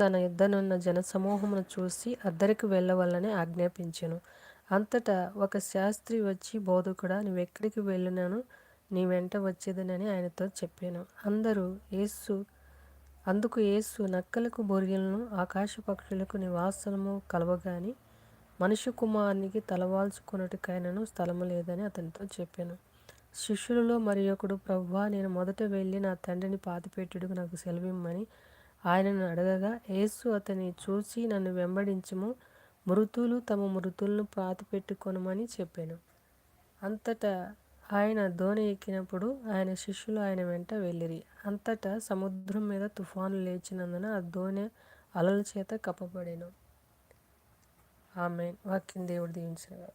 తన యుద్ధనున్న జనసమూహమును చూసి అద్దరికి వెళ్ళవాలని ఆజ్ఞాపించెను. అంతటా ఒక శాస్త్రి వచ్చి బోధకుడా నువ్వెక్కడికి వెళ్ళినాను? నీ వెంట వచ్చేదనని ఆయనతో చెప్పాను. అందరూ యేసు అందుకు యేసు నక్కలకు బొరియలను ఆకాశ పక్షులకు నివాసము కలవగాని మనిషి కుమారునికి తలవాల్చుకున్నట్టుకైనను స్థలము లేదని అతనితో చెప్పాను. శిష్యులలో మరి ఒకడు ప్రవ్వా నేను మొదట వెళ్ళి నా తండ్రిని పాతిపెట్టుడుకు నాకు సెలవిమ్మని ఆయనను అడగగా యేసు అతని చూసి నన్ను వెంబడించము. మృతులు తమ మృతులను పాతిపెట్టుకొనమని చెప్పాను. అంతటా ఆయన దోణి ఎక్కినప్పుడు ఆయన శిష్యులు ఆయన వెంట వెళ్ళిరి. అంతటా సముద్రం మీద తుఫాను లేచినందున ఆ దోణి అలల చేత కప్పబడేను. ఆమె వాక్యం దేవుడు దీవించిన